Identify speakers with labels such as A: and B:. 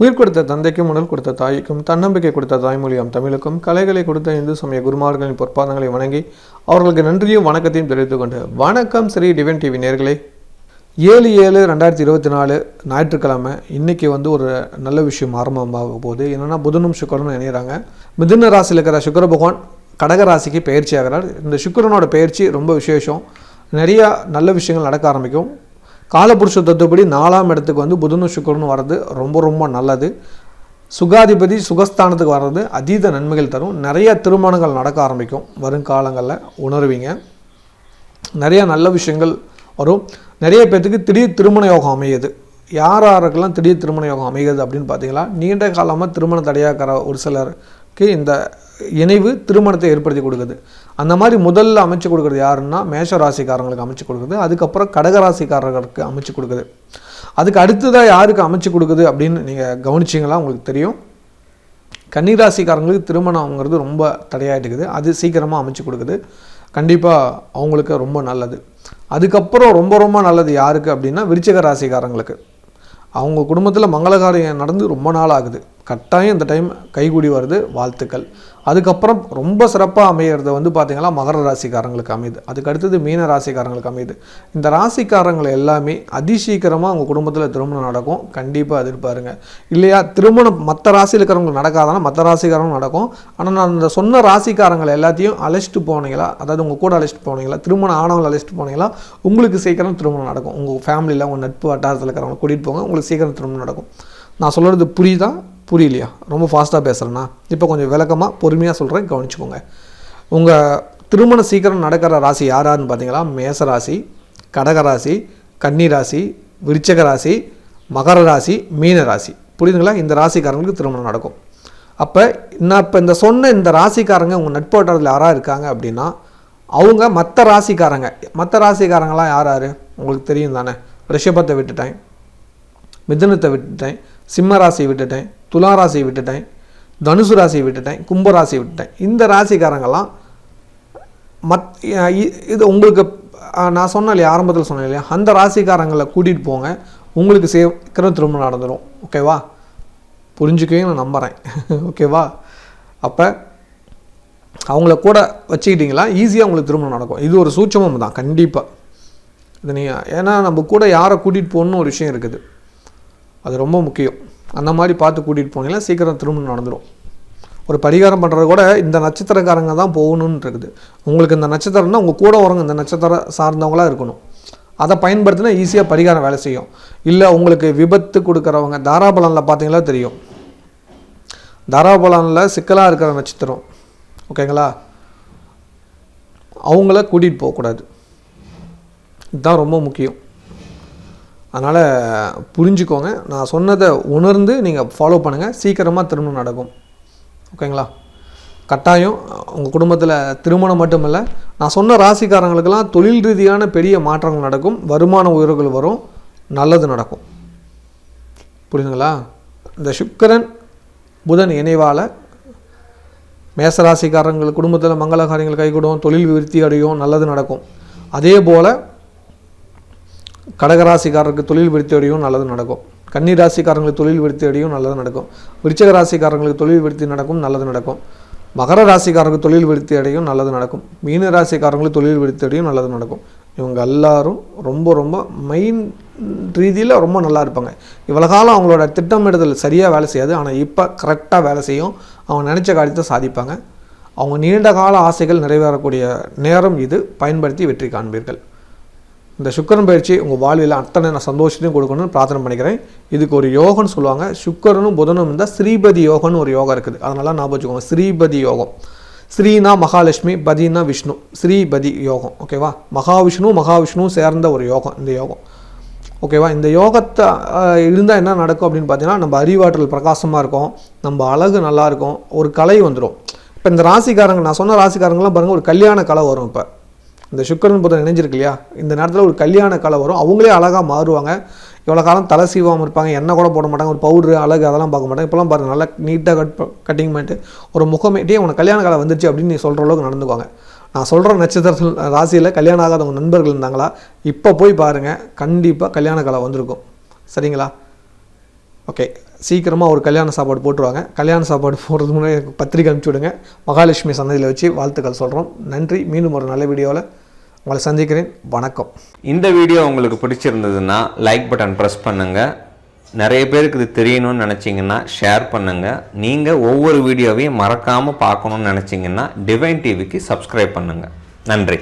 A: உயிர் கொடுத்த தந்தைக்கும் உடல் கொடுத்த தாய்க்கும் தன்னம்பிக்கை கொடுத்த தாய்மொழியாம் தமிழுக்கும் கலைகளை கொடுத்த இந்து சமய குருமார்களின் பொற்பாதங்களை வணங்கி அவர்களுக்கு நன்றியும் வணக்கத்தையும் தெரிவித்துக் கொண்டு வணக்கம் ஸ்ரீ டிவன் டிவி நேர்களே. ஏழு ஏழு ரெண்டாயிரத்தி இருபத்தி நாலு ஞாயிற்றுக்கிழமை இன்றைக்கி வந்து ஒரு நல்ல விஷயம் ஆரம்பமாக போகுது. என்னென்னா புதனும் சுக்கரனும் இணைகிறாங்க மிதுன ராசியில் இருக்கிற சுக்கர பகவான் கடக ராசிக்கு பயிற்சி ஆகிறார் இந்த சுக்கிரனோட பயிற்சி ரொம்ப விசேஷம். நிறையா நல்ல விஷயங்கள் நடக்க ஆரம்பிக்கும். காலபுருஷ தத்துவப்படி நாலாம் இடத்துக்கு வந்து புதனும் சுக்கரனும் வர்றது ரொம்ப ரொம்ப நல்லது. சுகாதிபதி சுகஸ்தானத்துக்கு வர்றது அதீத நன்மைகள் தரும். நிறைய திருமணங்கள் நடக்க ஆரம்பிக்கும். வருங்காலங்களில் உணர்வீங்க. நிறைய நல்ல விஷயங்கள் வரும். நிறைய பேர்த்துக்கு திடீர் திருமண யோகம் அமையுது. யார் யாருக்கெல்லாம் திடீர் திருமண யோகம் அமைகிறது அப்படின்னு பார்த்தீங்களா நீண்ட காலமாக திருமண தடையாக்கிற ஒரு சிலருக்கு இந்த இணைவு திருமணத்தை ஏற்படுத்தி கொடுக்குது. அந்த மாதிரி முதல்ல அமைச்சு கொடுக்குறது யாருன்னா மேஷ ராசிக்காரங்களுக்கு அமைச்சு கொடுக்குது. அதுக்கப்புறம் கடகராசிக்காரர்களுக்கு அமைச்சு கொடுக்குது. அதுக்கு அடுத்ததாக யாருக்கு அமைச்சு கொடுக்குது அப்படின்னு நீங்கள் கவனிச்சிங்களா? உங்களுக்கு தெரியும். கன்னிராசிக்காரங்களுக்கு திருமணம்ங்கிறது ரொம்ப தடையாயிட்டு இருக்குது. அது சீக்கிரமாக அமைச்சு கொடுக்குது. கண்டிப்பாக அவங்களுக்கு ரொம்ப நல்லது. அதுக்கப்புறம் ரொம்ப ரொம்ப நல்லது யாருக்கு அப்படின்னா விருச்சிக ராசிக்காரங்களுக்கு. அவங்க குடும்பத்தில் மங்களகாரியம் நடந்து ரொம்ப நாள் ஆகுது. கட்டாயம் இந்த டைம் கைகூடி வருது வாழ்த்துக்கள். அதுக்கப்புறம் ரொம்ப சிறப்பாக அமையிறது வந்து பார்த்திங்கன்னா மகர ராசிக்காரங்களுக்கு அமையுது. அதுக்கு அடுத்தது மீன ராசிக்காரங்களுக்கு அமையுது. இந்த ராசிக்காரங்கள் எல்லாமே அதிசீக்கிரமாக அவங்க குடும்பத்தில் திருமணம் நடக்கும். கண்டிப்பாக எதிர்பாருங்க. இல்லையா திருமணம் மற்ற ராசியில் இருக்கிறவங்களுக்கு நடக்காதானா? மற்ற ராசிக்காரங்களும் நடக்கும். ஆனால் நான் இந்த சொன்ன ராசிக்காரங்களை எல்லாத்தையும் அழைச்சிட்டு போனீங்களா? அதாவது உங்கள் கூட அழைச்சிட்டு போனீங்களா? திருமணம் ஆனவங்களை அழைச்சிட்டு போனீங்களா? உங்களுக்கு சீக்கிரம் திருமணம் நடக்கும். உங்கள் ஃபேமிலியில் உங்கள் நட்பு வட்டாரத்தில் இருக்கிறவங்க கூட்டிகிட்டு போங்க. உங்களுக்கு சீக்கிரம் திருமணம் நடக்கும். நான் சொல்கிறது புரியுதா? புரியலையா? ரொம்ப ஃபாஸ்ட்டாக பேசுகிறேன்னா இப்போ கொஞ்சம் விளக்கமாக பொறுமையாக சொல்கிறேன் கவனிச்சுக்கோங்க. உங்கள் திருமணம் சீக்கிரம் நடக்கிற ராசி யாராருன்னு பார்த்தீங்களா மேச ராசி கடக ராசி கன்னி ராசி விருச்சக ராசி மகர ராசி மீன ராசி. புரியுதுங்களா? இந்த ராசிக்காரங்களுக்கு திருமணம் நடக்கும். அப்போ நான் இப்போ இந்த சொன்ன இந்த ராசிக்காரங்க உங்கள் நட்பு யாராக இருக்காங்க அப்படின்னா அவங்க மற்ற ராசிக்காரங்க மற்ற ராசிக்காரங்களாம் யார் யார்? உங்களுக்கு தெரியும் தானே. ரிஷபத்தை விட்டுட்டேன் மிதுனத்தை விட்டுட்டேன் சிம்ம ராசியை விட்டுட்டேன் துலா ராசியை விட்டுட்டேன் தனுசு ராசியை விட்டுட்டேன் கும்ப ராசியை விட்டுட்டேன். இந்த ராசிக்காரங்கெல்லாம் மத் இ- இது உங்களுக்கு நான் சொன்னேன் இல்லையா ஆரம்பத்தில் சொன்னேன் இல்லையா அந்த ராசிக்காரங்களை கூட்டிகிட்டு போங்க உங்களுக்கு சீக்கிரம் திருமணம் நடந்துடும் ஓகேவா புரிஞ்சுக்கவே நான் நம்புகிறேன் ஓகேவா அப்போ அவங்கள கூட வச்சுக்கிட்டிங்களா? ஈஸியாக உங்களுக்கு திருமணம் நடக்கும். இது ஒரு சூட்சமம் தான் கண்டிப்பாக இது நீங்கள் ஏன்னா நம்ம கூட யாரை கூட்டிகிட்டு போகணுன்னு ஒரு விஷயம் இருக்குது. அது ரொம்ப முக்கியம். அந்த மாதிரி பார்த்து கூட்டிகிட்டு போனீங்கன்னா சீக்கிரம் திருமணம் நடந்துடும் ஒரு பரிகாரம் பண்ணுறது கூட இந்த நட்சத்திரக்காரங்க தான் போகணுன்னு இருக்குது உங்களுக்கு இந்த நட்சத்திரம்னா உங்கள் கூட வரவங்க இந்த நட்சத்திரம் சார்ந்தவங்களா இருக்கணும். அதை பயன்படுத்தினா ஈஸியாக பரிகாரம் வேலை செய்யும். இல்லை உங்களுக்கு விபத்து கொடுக்குறவங்க தாராபலனில் பார்த்தீங்களா தெரியும். தாராபலனில் சிக்கலாக இருக்கிற நட்சத்திரம். ஓகேங்களா? அவங்கள கூட்டிகிட்டு போகக்கூடாது. இதுதான் ரொம்ப முக்கியம். அதனால் புரிஞ்சுக்கோங்க. நான் சொன்னதை உணர்ந்து நீங்கள் ஃபாலோ பண்ணுங்கள் சீக்கிரமாக திருமணம் நடக்கும். ஓகேங்களா? கட்டாயம் உங்கள் குடும்பத்தில் திருமணம் மட்டும் இல்லை நான் சொன்ன ராசிக்காரங்களுக்கெல்லாம் தொழில் ரீதியான பெரிய மாற்றங்கள் நடக்கும். வருமான உயர்வுகள் வரும். நல்லது நடக்கும். புரியுதுங்களா? இந்த சுக்கரன் புதன் இணைவால் மேசராசிக்காரங்கள் குடும்பத்தில் மங்கள காரியங்கள் கைகூடும் தொழில் விருத்தி அடையும் நல்லது நடக்கும். அதே போல் கடகராசிக்காரருக்கு தொழில் விருத்தியடையும் நல்லது நடக்கும். கன்னி ராசிக்காரங்களுக்கு தொழில் விருத்தியடையும் நல்லது நடக்கும். விருச்சக ராசிக்காரங்களுக்கு தொழில் விருத்தி நடக்கும் நல்லது நடக்கும். மகர ராசிக்காரருக்கு தொழில் விருத்தி அடையும் நல்லது நடக்கும். மீன ராசிக்காரங்களுக்கு தொழில் விருத்தி அடையும் நல்லது நடக்கும். இவங்க எல்லாரும் ரொம்ப ரொம்ப மெயின் ரீதியில் ரொம்ப நல்லா இருப்பாங்க. இவ்வளோ காலம் அவங்களோட திட்டமிடுதல் சரியாக வேலை செய்யாது. ஆனால் இப்போ கரெக்டாக வேலை செய்யும். அவங்க நினச்ச காரியத்தை சாதிப்பாங்க. அவங்க நீண்ட கால ஆசைகள் நிறைவேறக்கூடிய நேரம் இது. பயன்படுத்தி வெற்றி காண்பீர்கள். இந்த சுக்கரன் பயிற்சி உங்கள் வாழ்வில் அத்தனை நான் சந்தோஷத்தையும் கொடுக்கணும்னு பிரார்த்தனை பண்ணிக்கிறேன். இதுக்கு ஒரு யோகம்னு சொல்லுவாங்க. சுக்கரனும் புதனும் இருந்தால் ஸ்ரீபதி யோகம்னு ஒரு யோகா இருக்குது. அதனால ஞாபகம் வச்சுக்கோங்க. ஸ்ரீபதி யோகம். ஸ்ரீனா மகாலட்சுமி பதினா விஷ்ணு. ஸ்ரீபதி யோகம். ஓகேவா மகாவிஷ்ணு மகாவிஷ்ணுவும் சேர்ந்த ஒரு யோகம் இந்த யோகம். ஓகேவா இந்த யோகத்தை இருந்தால் என்ன நடக்கும் அப்படின்னு பார்த்தீங்கன்னா நம்ம அறிவாற்றல் பிரகாசமாக இருக்கும். நம்ம அழகு நல்லாயிருக்கும் ஒரு கலை வந்துடும் இப்போ இந்த ராசிக்காரங்க நான் சொன்ன ராசிக்காரங்களாம் பாருங்கள் ஒரு கல்யாண கலை வரும் இப்போ. இந்த சுக்கரன் புதன் இணைஞ்சிருக்கு இல்லையா? இந்த நேரத்தில் ஒரு கல்யாண கலை வரும். அவங்களே அழகாக மாறுவாங்க. இவ்வளோ காலம் தலை சீவாமல் இருப்பாங்க. எண்ணெய் கூட போட மாட்டாங்க. ஒரு பவுட்ரு அழகு அதெல்லாம் பார்க்க மாட்டாங்க. இப்போலாம் பாருங்கள் நல்லா நீட்டாக கட் கட்டிங் பண்ணிட்டு ஒரு முகமேட்டியே உனக்கு கல்யாண காலம் வந்துருச்சு அப்படின்னு நீ சொல்கிற அளவுக்கு நடந்துக்குவாங்க. நான் சொல்கிற நட்சத்திரத்தில் ராசியில் கல்யாணம் ஆகாதவங்க நண்பர்கள் இருந்தாங்களா? இப்போ போய் பாருங்கள் கண்டிப்பாக கல்யாண காலம் வந்திருக்கும். சரிங்களா? ஓகே. சீக்கிரமாக ஒரு கல்யாண சாப்பாடு போட்டுருவாங்க. கல்யாண சாப்பாடு போடுறதுக்கு முன்னாடி எனக்கு பத்திரிக்கை அனுப்பிச்சி விடுங்க. மகாலட்சுமி சன்னதியில் வச்சு வாழ்த்துக்கள் சொல்கிறோம் நன்றி. மீண்டும் ஒரு நல்ல வீடியோவில் உங்களை சந்திக்கிறேன். வணக்கம்.
B: இந்த வீடியோ உங்களுக்கு பிடிச்சிருந்ததுன்னா லைக் பட்டன் ப்ரெஸ் பண்ணுங்கள் நிறைய பேருக்கு இது தெரியணும்னு நினச்சிங்கன்னா ஷேர் பண்ணுங்கள் நீங்கள் ஒவ்வொரு வீடியோவையும் மறக்காமல் பார்க்கணுன்னு நினச்சிங்கன்னா டிவைன் டிவிக்கு சப்ஸ்கிரைப் பண்ணுங்கள் நன்றி.